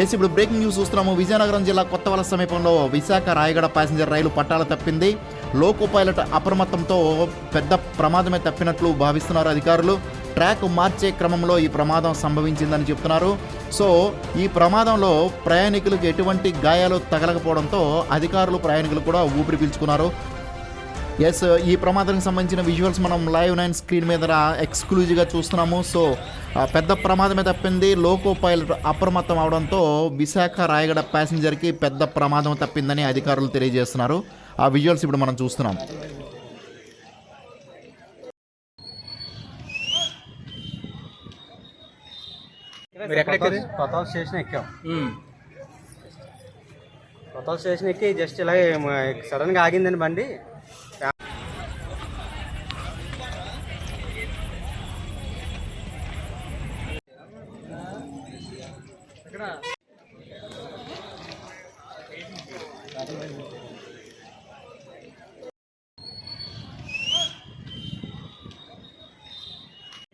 Yes ఇప్పుడు breaking news చూస్తున్నాము. విజయనగరం జిల్లా కొత్తవల సమీపంలో విశాఖ రాయగడ ప్యాసింజర్ రైలు పట్టాల తప్పింది. లోకో పైలట్ అప్రమత్తంతో పెద్ద ప్రమాదమే తప్పినట్లు భావిస్తున్నారు అధికారులు. ట్రాక్ మార్చే క్రమంలో ఈ ప్రమాదం సంభవించిందని చెప్తున్నారు. సో ఈ ప్రమాదంలో ప్రయాణికులకు ఎటువంటి గాయాలు తగలకపోవడంతో అధికారులు ప్రయాణికులు కూడా ఊపిరి పీల్చుకున్నారు. ఎస్ ఈ ప్రమాదానికి సంబంధించిన విజువల్స్ మనం లైవ్ నైన్ స్క్రీన్ మీద ఎక్స్క్లూజివ్గా చూస్తున్నాము. సో పెద్ద ప్రమాదమే తప్పింది. లోకో పైలట్ అప్రమత్తం అవడంతో విశాఖ రాయగడ ప్యాసింజర్కి పెద్ద ప్రమాదం తప్పిందని అధికారులు తెలియజేస్తున్నారు. ఆ విజువల్స్ ఇప్పుడు మనం చూస్తున్నాం? కొత్త స్టేషన్ ఎక్కాం. కొత్త స్టేషన్ ఎక్కి జస్ట్ ఇలాగే సడన్గా ఆగిందండి బండి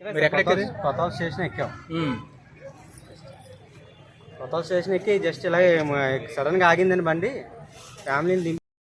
మీరు? కొత్త స్టేషన్ ఎక్కాం. కొత్త స్టేషన్ ఎక్కి జస్ట్ ఇలాగే సడన్గా ఆగిందండి బండి ఫ్యామిలీని దింపి